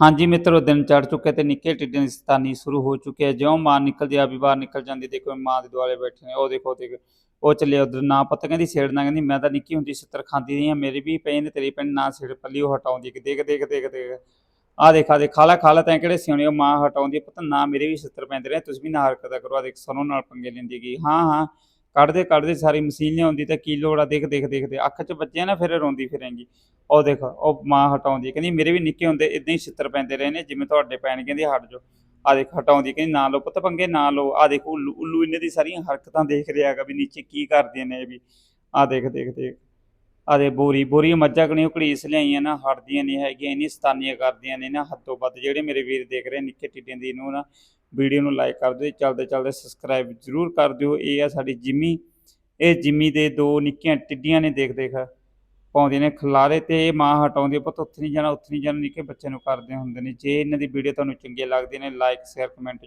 ਹਾਂਜੀ ਮਿੱਤਰੋ ਦਿਨ ਚੜ ਚੁੱਕੇ ਤੇ ਨਿੱਕੇ ਟਿੱਡਿਆਂ ਦੀ ਸਤਾਨੀ ਸ਼ੁਰੂ ਹੋ ਚੁੱਕੀ ਹੈ। ਜਿਉਂ ਮਾਂ ਨਿਕਲਦੀ ਆ ਵੀ ਬਾਹਰ ਨਿਕਲ ਜਾਂਦੀ ਦੇਖੋ ਮਾਂ ਦੇ ਦੁਆਲੇ ਬੈਠੇ ਨੇ ਉਹ ਦੇਖੋ ਦੇਖ ਉਹ ਚੱਲੇ ਉਧਰ। ਨਾ ਪਤਾ ਕਹਿੰਦੀ ਛੇੜਨਾ ਕਹਿੰਦੀ ਮੈਂ ਤਾਂ ਨਿੱਕੀ ਹੁੰਦੀ ਛਿੱਤਰ ਖਾਂਦੀ ਰਹੀ ਹਾਂ। ਮੇਰੇ ਵੀ ਪਏ ਨੇ ਤੇਰੇ ਪੈਣ ਨਾ ਛੇੜ ਪੱਲੀ ਉਹ ਹਟਾਉਂਦੀ ਕਿ ਦੇਖ ਦੇਖ ਦੇਖ ਦੇਖ। ਆ ਦੇਖ ਆ ਦੇਖ ਖਾਲਾ ਖਾਲਾ ਤੈਂ ਕਿਹੜੇ ਸਿਉਣੇ? ਉਹ ਮਾਂ ਹਟਾਉਂਦੀ ਆ, ਪੁੱਤ ਨਾ ਮੇਰੇ ਵੀ ਛਿੱਤਰ ਪੈਂਦੇ ਰਹੇ। ਤੁਸੀਂ ਵੀ ਨਾ ਹਰਕਤਾਂ ਕਰੋ। ਆ ਦੇਖ ਸਰੋਂ ਨਾਲ ਪੰਗੇ ਲੈਂਦੀ ਗਈ ਹਾਂ ਹਾਂ। ਕੱਢਦੇ ਕੱਢਦੇ ਸਾਰੀ ਮਸੀਨ ਲਿਆਉਂਦੀ ਤੇ ਕੀ ਲੋੜ ਆ, ਦੇਖ ਦੇਖ ਦੇਖਦੇ ਅੱਖ 'ਚ ਵੱਜਿਆ ਨਾ ਫਿਰ ਰੋਂਦੀ ਫਿਰੇਂਗੀ। ਉਹ ਦੇਖ, ਉਹ ਮਾਂ ਹਟਾਉਂਦੀ, ਕਹਿੰਦੀ ਮੇਰੇ ਵੀ ਨਿੱਕੇ ਹੁੰਦੇ ਇਦਾਂ ਹੀ ਛਿੱਤਰ ਪੈਂਦੇ ਰਹੇ ਨੇ, ਜਿਵੇਂ ਤੁਹਾਡੇ ਪੈਣ ਕਹਿੰਦੀ ਹਟ ਜਾਓ। ਆ ਦੇਖ ਹਟਾਉਂਦੀ, ਕਹਿੰਦੀ ਨਾ ਲਓ ਪੁੱਤ ਪੰਗੇ, ਨਾ ਲਓ। ਆ ਦੇਖ ਉੱਲੂ ਉੱਲੂ ਇਹਨੇ ਦੀ ਸਾਰੀਆਂ ਹਰਕਤਾਂ ਦੇਖ ਰਿਹਾ ਹੈਗਾ ਵੀ ਨੀਚੇ ਕੀ ਕਰਦੀਆਂ ਨੇ ਇਹ ਵੀ। ਆ ਦੇਖ ਦੇਖ ਦੇਖ। ਆ ਦੇ ਬੋਰੀ ਬੋਰੀ ਮੱਝਾਂ ਕਣੀਓ ਘੜੀਸ ਲਿਆਈਆਂ ਨਾ, ਹਟਦੀਆਂ ਨਹੀਂ ਹੈਗੀਆਂ ਇੰਨੀ ਸਤਾਨੀਆਂ ਕਰਦੀਆਂ ਨੇ ਨਾ, ਹੱਦੋਂ ਵੱਧ ਜਿਹੜੇ ਮੇਰੇ ਵੀਰ ਦੇਖ ਰਹੇ ਨਿੱਕੇ ਟਿੱਡਿਆਂ ਦੀ ਨੂੰ ਨਾ। ਵੀਡੀਓ ਨੂੰ ਲਾਈਕ ਕਰ ਦਿਓ ਚੱਲਦੇ ਚੱਲਦੇ ਸਬਸਕ੍ਰਾਈਬ ਜ਼ਰੂਰ ਕਰ ਦਿਓ। ਇਹ ਆ ਸਾਡੀ ਜਿਮੀ। ਇਹ ਜਿਮੀ ਦੇ ਦੋ ਨਿੱਕੀਆਂ ਟਿੱਡੀਆਂ ਨੇ ਦੇਖ ਦੇਖ। ਪਾਉਂਦੇ ਨੇ ਖਲਾਰੇ ਤੇ ਇਹ ਮਾਂ ਹਟਾਉਂਦੀ ਆ, ਪੁੱਤ ਉੱਥੇ ਨਹੀਂ ਜਾਣਾ ਉੱਥੇ ਨਹੀਂ ਜਾਣਾ ਨਿੱਕੇ ਬੱਚੇ ਨੂੰ ਕਰਦੇ ਹੁੰਦੇ ਨੇ। ਜੇ ਇਹਨਾਂ ਦੀ ਵੀਡੀਓ ਤੁਹਾਨੂੰ ਚੰਗੀ ਲੱਗਦੀ ਨੇ ਲਾਈਕ ਸ਼ੇਅਰ ਕਮੈਂਟ